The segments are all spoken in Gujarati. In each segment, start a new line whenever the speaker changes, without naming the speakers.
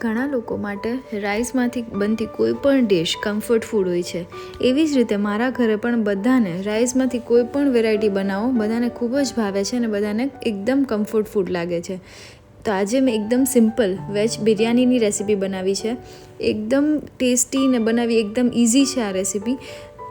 ઘણા લોકો માટે રાઈસમાંથી બનતી કોઈ પણ ડિશ કમ્ફર્ટ ફૂડ હોય છે. એવી જ રીતે મારા ઘરે પણ બધાને રાઈસમાંથી કોઈ પણ વેરાયટી બનાવો, બધાને ખૂબ જ ભાવે છે અને બધાને એકદમ કમ્ફર્ટ ફૂડ લાગે છે. તો આજે મેં એકદમ સિમ્પલ વેજ બિરયાનીની રેસીપી બનાવી છે. એકદમ ટેસ્ટી ને બનાવી એકદમ ઇઝી છે આ રેસીપી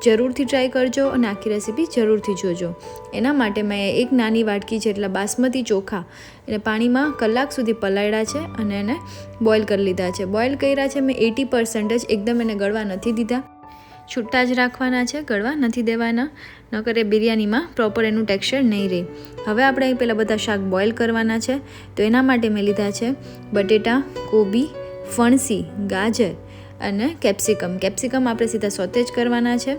જરૂરથી ટ્રાય કરજો અને આખી રેસીપી જરૂરથી જોજો. એના માટે મેં એક નાની વાટકી જેટલા બાસમતી ચોખા એને પાણીમાં કલાક સુધી પલાળ્યા છે અને એને બોઇલ કરી લીધા છે. બોઇલ કર્યા છે મેં એટી પર્સન્ટ જ એકદમ એને ગળવા નથી દીધા. છૂટા જ રાખવાના છે, ગળવા નથી દેવાના, નકર એ બિરયાનીમાં પ્રોપર એનું ટેક્સચર નહીં રહે. હવે આપણે અહીં પહેલાં બધા શાક બોઇલ કરવાના છે. તો એના માટે મેં લીધા છે બટેટા, કોબી, ફણસી, ગાજર અને કેપ્સિકમ. કેપ્સિકમ આપણે સીધા સોતેજ કરવાના છે.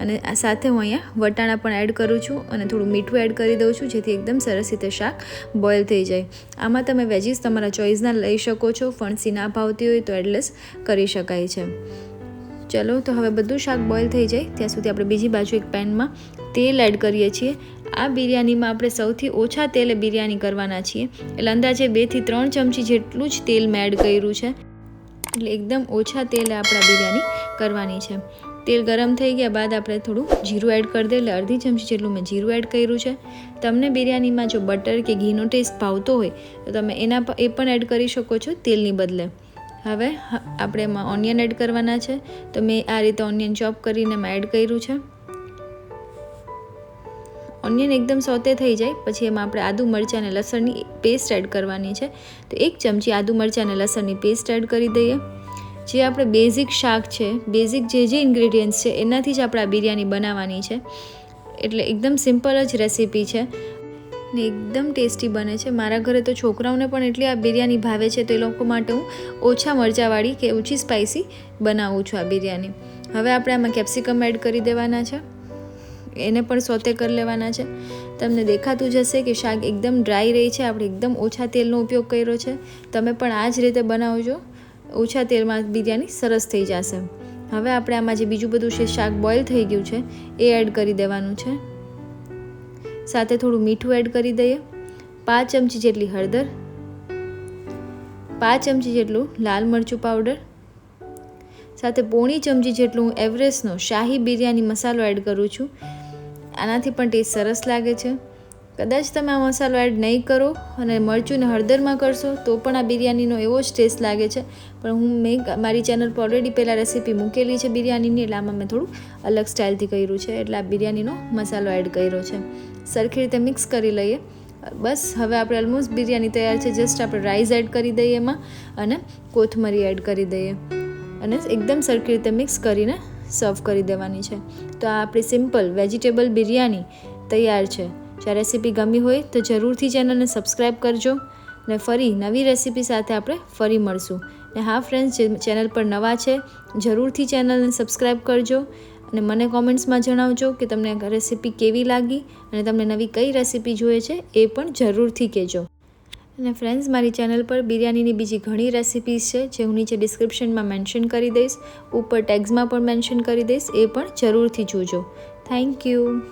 અને આ સાથે હું અહીંયા વટાણા પણ એડ કરું છું અને થોડું મીઠું એડ કરી દઉં છું જેથી એકદમ સરસ રીતે શાક બોઇલ થઈ જાય. આમાં તમે વેજીસ તમારા ચોઈસના લઈ શકો છો, ફણસી ના ભાવતી હોય તો એડલેસ કરી શકાય છે. ચલો, તો હવે બધું શાક બોઇલ થઈ જાય. ત્યાં સુધી આપણે બીજી બાજુ એક પેનમાં તેલ એડ કરીએ છીએ. આ બિરયાનીમાં આપણે સૌથી ઓછા તેલે બિરયાની કરવાના છીએ. એટલે અંદાજે બેથી ત્રણ ચમચી જેટલું જ તેલ મેં એડ કર્યું છે. એટલે એકદમ ઓછા તેલે આપણે બિરયાની કરવાની છે. તેલ ગરમ થઈ ગયા બાદ આપણે થોડું જીરું એડ કરી દઈએ. એટલે અડધી ચમચી જેટલું મેં જીરું એડ કર્યું છે. તમને બિરયાનીમાં જો બટર કે ઘીનો ટેસ્ટ ભાવતો હોય, તો તમે એના એ પણ એડ કરી શકો છો તેલની બદલે. હવે આપણે એમાં ઓનિયન એડ કરવાના છે. તો મેં આ રીતે ઓનિયન ચોપ કરીને મેં એડ કર્યું છે. ઓનિયન એકદમ સોતે થઈ જાય, પછી એમાં આપણે આદુ મરચાં અને લસણની પેસ્ટ એડ કરવાની છે. તો એક ચમચી આદુ મરચાં અને લસણની પેસ્ટ એડ કરી દઈએ. જે આપણે બેઝિક શાક છે બેઝિક જે જે ઇન્ગ્રેડિયન્ટ્સ છે, એનાથી જ આપણે આ બિરયાની બનાવવાની છે. એટલે એકદમ સિમ્પલ જ રેસીપી છે. ને એકદમ ટેસ્ટી બને છે. મારા ઘરે તો છોકરાઓને પણ એટલી આ બિરયાની ભાવે છે, તો એ લોકો માટે હું ઓછા મરચાંવાળી કે ઓછી સ્પાઇસી બનાવું છું આ બિરયાની. હવે આપણે આમાં કેપ્સિકમ એડ કરી દેવાના છે. એને પણ સોતે કરી લેવાના છે. તમને દેખાતું જ હશે કે શાક એકદમ ડ્રાય રહી છે. આપણે એકદમ ઓછા તેલનો ઉપયોગ કર્યો છે. તમે પણ આ જ રીતે બનાવજો. ઓછા તેલમાં બિરયાની સરસ થઈ જશે. હવે આપણે આમાં જે બીજું બધું છે, શાક બોઇલ થઈ ગયું છે, એ એડ કરી દેવાનું છે. સાથે થોડું મીઠું એડ કરી દઈએ. પાંચ ચમચી જેટલી હળદર. પાંચ ચમચી જેટલું લાલ મરચું પાવડર સાથે પોણી ચમચી જેટલું એવરેસ્ટનો શાહી બિરયાની મસાલો એડ કરું છું. આનાથી પણ ટેસ્ટ સરસ લાગે છે. કદાચ તમે આ મસાલો એડ નહીં કરો અને મરચું હળદરમાં કરશો, તો પણ આ બિરયાનીનો એવો જ ટેસ્ટ લાગે છે. પણ હું મેં મારી ચેનલ પર ઓલરેડી પહેલાં રેસીપી મૂકેલી છે બિરયાનીની, એટલે આમાં મેં થોડું અલગ સ્ટાઇલથી કર્યું છે, એટલે આ બિરયાનીનો મસાલો એડ કર્યો છે. સરખી રીતે મિક્સ કરી લઈએ. બસ, હવે આપણે ઓલમોસ્ટ બિરયાની તૈયાર છે જસ્ટ આપણે રાઈસ એડ કરી દઈએ એમાં અને કોથમરી એડ કરી દઈએ. અને એકદમ સરખી રીતે મિક્સ કરીને સર્વ કરી દેવાની છે. તો આ આપણી સિમ્પલ વેજીટેબલ બિરયાની તૈયાર છે. જો રેસીપી ગમી હોય તો જરૂરથી ચેનલને સબસ્ક્રાઈબ કરજો ને ફરી નવી રેસીપી સાથે આપણે ફરી મળશું. ને હા ફ્રેન્ડ્સ ચેનલ પર નવા છે, જરૂરથી ચેનલને સબસ્ક્રાઈબ કરજો અને મને કોમેન્ટ્સમાં જણાવજો કે તમને રેસીપી કેવી લાગી અને તમને નવી કઈ રેસીપી જોઈએ છે એ પણ જરૂરથી કહેજો. અને ફ્રેન્ડ્સ મારી ચેનલ પર બિરયાનીની બીજી ઘણી રેસિપીઝ છે, જે હું નીચે ડિસ્ક્રિપ્શનમાં મેન્શન કરી દઈશ. ઉપર ટેગ્સમાં પણ મેન્શન કરી દઈશ. એ પણ જરૂરથી જોજો. Thank you